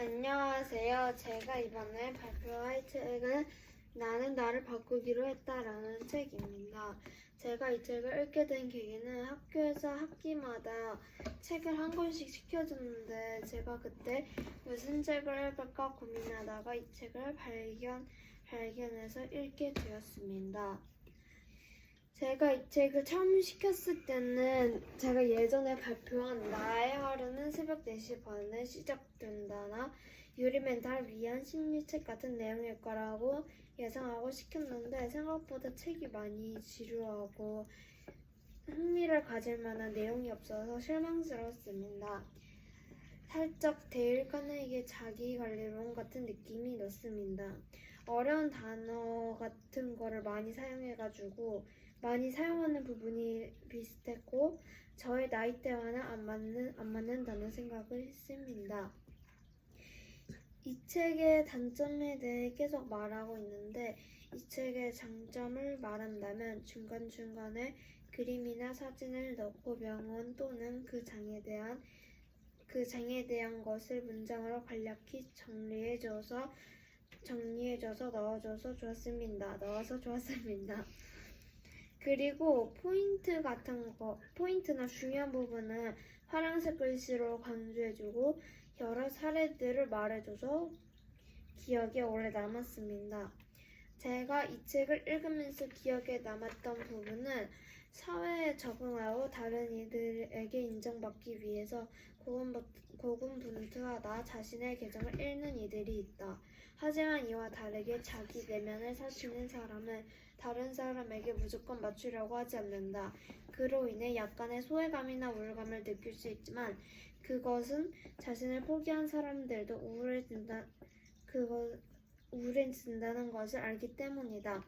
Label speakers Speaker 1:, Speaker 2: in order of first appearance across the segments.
Speaker 1: 안녕하세요. 제가 이번에 발표할 책은 나는 나를 바꾸기로 했다라는 책입니다. 제가 이 책을 읽게 된 계기는 학교에서 학기마다 책을 한 권씩 시켜줬는데 제가 그때 무슨 책을 읽을까 고민하다가 이 책을 발견, 발견해서 읽게 되었습니다. 제가 이 책을 처음 시켰을 때는 제가 예전에 발표한 나의 하루는 새벽 4시 반에 시작된다나 유리 멘탈 위한 심리책 같은 내용일 거라고 예상하고 시켰는데 생각보다 책이 많이 지루하고 흥미를 가질 만한 내용이 없어서 실망스러웠습니다. 살짝 데일 카네기의 자기관리론 같은 느낌이 났습니다. 어려운 단어 같은 거를 많이 사용해가지고 많이 사용하는 부분이 비슷했고 저의 나이대와는 안 맞는 안 맞는다는 생각을 했습니다. 이 책의 단점에 대해 계속 말하고 있는데 이 책의 장점을 말한다면 중간중간에 그림이나 사진을 넣고 명언 또는 그 장에 대한 그 장에 대한 것을 문장으로 간략히 정리해줘서 정리해줘서 넣어줘서 좋았습니다. 넣어서 좋았습니다. 그리고 포인트 같은 거, 포인트나 중요한 부분은 파란색 글씨로 강조해주고 여러 사례들을 말해줘서 기억에 오래 남았습니다. 제가 이 책을 읽으면서 기억에 남았던 부분은 사회에 적응하고 다른 이들에게 인정받기 위해서 고군분- 고군분투하다 자신의 계정을 잃는 이들이 있다. 하지만 이와 다르게 자기 내면을 사시는 사람은 다른 사람에게 무조건 맞추려고 하지 않는다. 그로 인해 약간의 소외감이나 우울감을 느낄 수 있지만 그것은 자신을 포기한 사람들도 우울해진다. 그것 우울해진다는 것을 알기 때문이다.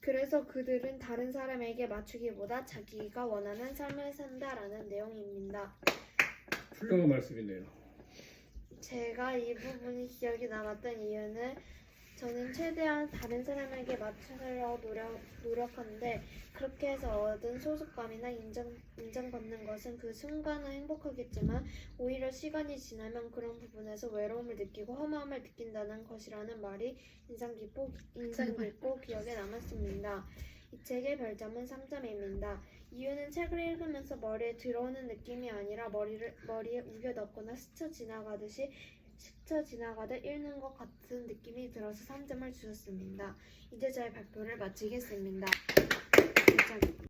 Speaker 1: 그래서 그들은 다른 사람에게 맞추기보다 자기가 원하는 삶을 산다라는 내용입니다.
Speaker 2: 훌륭한 말씀이네요.
Speaker 1: 제가 이 부분이 기억에 남았던 이유는 저는 최대한 다른 사람에게 맞추려고 노력, 노력하는데 그렇게 해서 얻은 소속감이나 인정, 인정받는 것은 그 순간은 행복하겠지만 오히려 시간이 지나면 그런 부분에서 외로움을 느끼고 허무함을 느낀다는 것이라는 말이 인상 깊고, 인상 깊고 기억에 남았습니다. 이 책의 별점은 3점입니다. 이유는 책을 읽으면서 머리에 들어오는 느낌이 아니라 머리를 머리에 우겨 넣거나 스쳐 지나가듯이 스쳐 지나가듯 읽는 것 같은 느낌이 들어서 3점을 주셨습니다. 이제 저의 발표를 마치겠습니다.